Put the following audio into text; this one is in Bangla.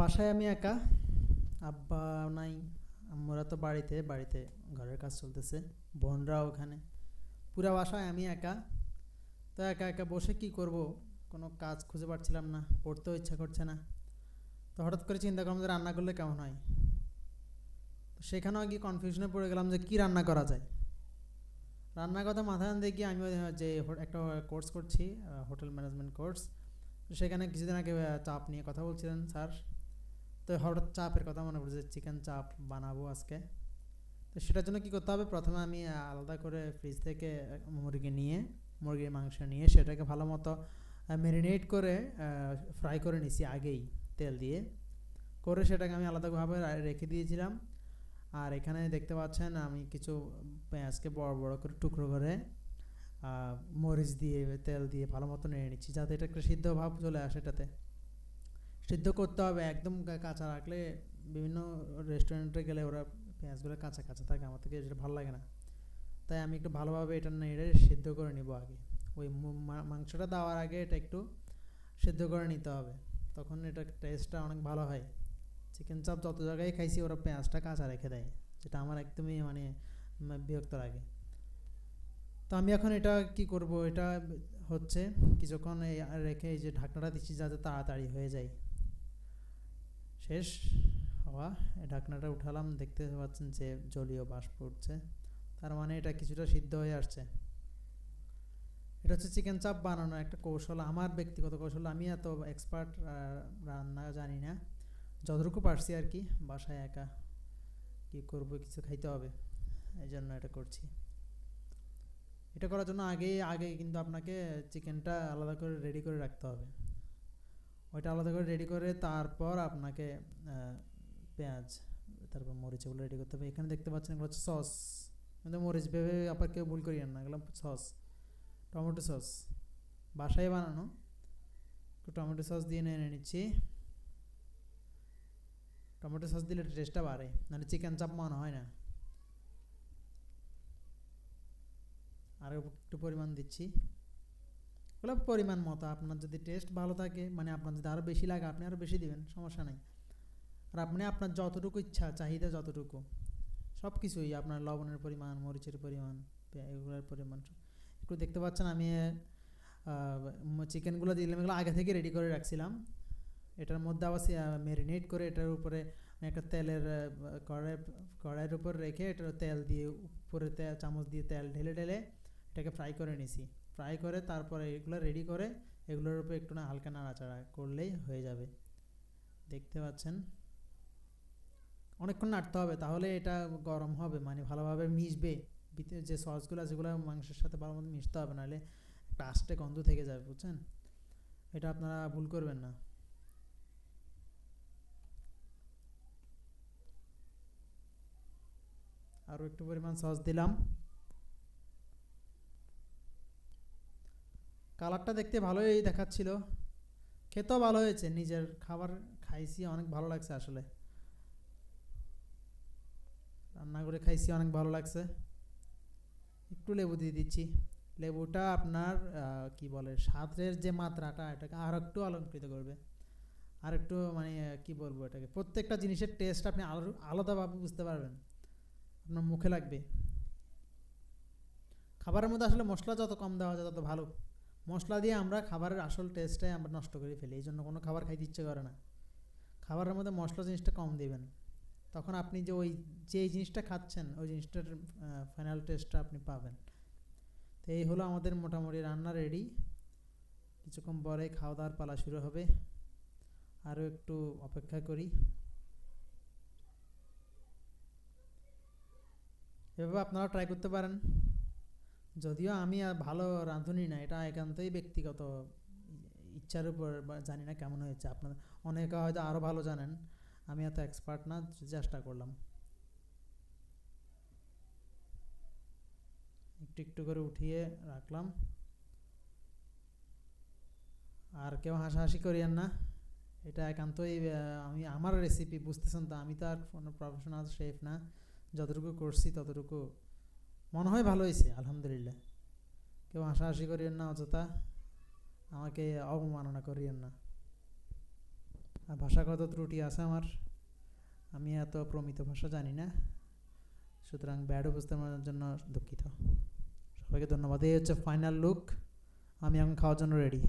বাসায় আমি একা, আব্বা নাই, আমরা তো বাড়িতে বাড়িতে ঘরের কাজ চলতেছে বোনরা ওখানে। পুরা বাসায় আমি একা, তো একা একা বসে কি করব? কোনো কাজ খুঁজে পাচ্ছিলাম না, পড়তেও ইচ্ছা করছে না। তো হঠাৎ করে চিন্তা করলাম যে রান্না করলে কেমন হয়? তো সেখানেও গিয়ে কনফিউশনে পড়ে গেলাম যে কী রান্না করা যায়? রান্নার কথা মাথায় আনতে গিয়ে আমি যে একটা কোর্স করছি হোটেল ম্যানেজমেন্ট কোর্স সেখানে কিছুদিন আগে চাপ নিয়ে কথা বলছিলেন স্যার। তো হঠাৎ চাপের কথা মনে পড়েছে, চিকেন চাপ বানাবো আজকে। তো সেটার জন্য কী করতে হবে? প্রথমে আমি আলাদা করে ফ্রিজ থেকে মুরগি নিয়ে, মুরগির মাংস নিয়ে সেটাকে ভালো মতো ম্যারিনেট করে ফ্রাই করে নিছি আগেই তেল দিয়ে। করে সেটাকে আমি আলাদাভাবে রেখে দিয়েছিলাম। আর এখানে দেখতে পাচ্ছেন আমি কিছু পেঁয়াজকে বড় বড় করে টুকরো করে মরিচ দিয়ে, তেল দিয়ে ভালো মতো নেড়ে নিচ্ছি, যাতে এটা একটা সিদ্ধ ভাব চলে আসে এটাতে। সিদ্ধ করতে হবে একদম কাঁচা রাখলে বিভিন্ন রেস্টুরেন্টে গেলে ওরা পেঁয়াজগুলো কাঁচা কাঁচা থাকে, আমার থেকে যেটা ভালো লাগে না। তাই আমি একটু ভালোভাবে এটা নেড়ে সিদ্ধ করে নিব আগে। ওই মাংসটা দেওয়ার আগে এটা একটু সিদ্ধ করে নিতে হবে। তখন এটা টেস্টটা অনেক ভালো হয়। চিকেন চাপ যত জায়গায় খাইছি, ওরা পেঁয়াজটা কাঁচা রেখে দেয়, যেটা আমার একদমই মানে বিরক্ত লাগে। তো আমি এখন এটা কি করব? এটা হচ্ছে কিছুক্ষণ রেখে এই যে ঢাকনাটা দিচ্ছি যাতে তাড়াতাড়ি হয়ে যায়। শেষ হওয়া ঢাকনাটা উঠালাম, দেখতে পাচ্ছেন যে জলীয় বাষ্প উঠছে। তার মানে এটা কিছুটা সিদ্ধ হয়ে আসছে। এটা হচ্ছে চিকেন চাপ বানানোর একটা কৌশল, আমার ব্যক্তিগত কৌশল। আমি এত এক্সপার্ট রান্না জানি না। যতটুকু পারছি আর কি, বাসায় একা কী করব, কিছু খাইতে হবে। এই জন্য এটা করছি। এটা করার জন্য আগে আগে কিন্তু আপনাকে চিকেনটা আলাদা করে রেডি করে রাখতে হবে। ওইটা আলাদা করে রেডি করে তারপর আপনাকে পেঁয়াজ, তারপর মরিচ এগুলো রেডি করতে হবে। এখানে দেখতে পাচ্ছেন এগুলো হচ্ছে সস কিন্তু মরিচ ভেবে আবার কেউ ভুল করিয়েন না, এগুলো সস টমেটো সস বাসায় বানানো। টমেটো সস দিয়ে নিয়ে নিচ্ছি। টমেটো সস দিলে টেস্টটা বাড়ে। নাহলে চিকেন চাপ মনে হয় না। আর একটু পরিমাণ দিচ্ছি। ওগুলো পরিমাণ মতো, আপনার যদি টেস্ট ভালো থাকে মানে আপনার যদি আরও বেশি লাগে, আপনি আরও বেশি দিবেন, সমস্যা নেই। আর আপনি আপনার যতটুকু ইচ্ছা, চাহিদা যতটুকু সব কিছুই আপনার লবণের পরিমাণ, মরিচের পরিমাণ, এগুলোর পরিমাণ একটু দেখতে পাচ্ছেন আমি চিকেনগুলো দিলাম, এগুলো আগে থেকে রেডি করে রাখছিলাম। এটার মধ্যে আবার ম্যারিনেট করে এটার উপরে একটা তেলের কড়াই, কড়াইয়ের উপর রেখে এটার তেল দিয়ে, উপরে তেল চামচ দিয়ে তেল ঢেলে ঢেলে এটাকে ফ্রাই করে নিছি। ফ্রাই করে তারপরে এগুলো রেডি করে এগুলোর উপরে একটু না হালকা নাড়াচাড়া করলেই হয়ে যাবে। দেখতে পাচ্ছেন? অনেকক্ষণ নাড়তে হবে, তাহলে এটা গরম হবে মানে ভালোভাবে মিশবে। ভিতরে যে সসগুলো সেগুলো মাংসের সাথে ভালো মতো মিশতে হবে, নাহলে একটা আস্তে গন্ধ থেকে যাবে, বুঝছেন? এটা আপনারা ভুল করবেন না। আরও একটু পরিমাণ সস দিলাম। কালারটা দেখতে ভালোই দেখাচ্ছিল। খেতেও ভালো হয়েছে, নিজের খাবার খাইছি, অনেক ভালো লাগছে আসলে। রান্না করে খাইছি, অনেক ভালো লাগছে। একটু লেবু দিয়ে দিচ্ছি। লেবুটা আপনার কি বলে, স্বাদের যে মাত্রাটা, এটাকে আর একটু অলঙ্কৃত করবে। আর একটু মানে কি বলব এটাকে, প্রত্যেকটা জিনিসের টেস্ট আপনি আলাদা আলাদাভাবে বুঝতে পারবেন। আপনার মুখে লাগবে। খাবারের মধ্যে আসলে মশলা যত কম দেওয়া যায়, তত ভালো। মশলা দিয়ে আমরা খাবারের আসল টেস্টটাই আমরা নষ্ট করে ফেলি এই জন্য কোনো খাবার খাইতে ইচ্ছে করে না। খাবারের মধ্যে মশলা জিনিসটা কম দেবেন। তখন আপনি যে ওই, যে জিনিসটা খাচ্ছেন, ওই জিনিসটার ফাইনাল টেস্টটা আপনি পাবেন। তো এই হলো আমাদের মোটামুটি রান্না রেডি কিছুক্ষণ পরে খাওয়া দাওয়ার পালা শুরু হবে। আরও একটু অপেক্ষা করি। এভাবে আপনারা ট্রাই করতে পারেন। যদিও আমি ভালো রাঁধুনি না, এটা একান্তই ব্যক্তিগত ইচ্ছার উপর জানি না কেমন হয়েছে। আপনার অনেকে হয়তো আরও ভালো জানেন, আমি এত এক্সপার্ট না, চেষ্টা করলাম। একটু একটু করে উঠিয়ে রাখলাম। আর কেউ হাসাহাসি করিয়েন না, এটা একান্তই আমি আমার রেসিপি বুঝতেছেন তো, আমি তো আর কোনো প্রফেশনাল শেফ না। যতটুকু করছি ততটুকু মনে হয় ভালো হয়েছে, আলহামদুলিল্লাহ। কেউ হাসাহাসি করিয়েন না, অযথা আমাকে অবমাননা করিয়েন না। আর ভাষাগত ত্রুটি আছে আমার, আমি এত প্রমিত ভাষা জানি না। সুতরাং ব্যাড উপস্থাপনার জন্য দুঃখিত। সবাইকে ধন্যবাদ। এই হচ্ছে ফাইনাল লুক আমি এখন খাওয়ার জন্য রেডি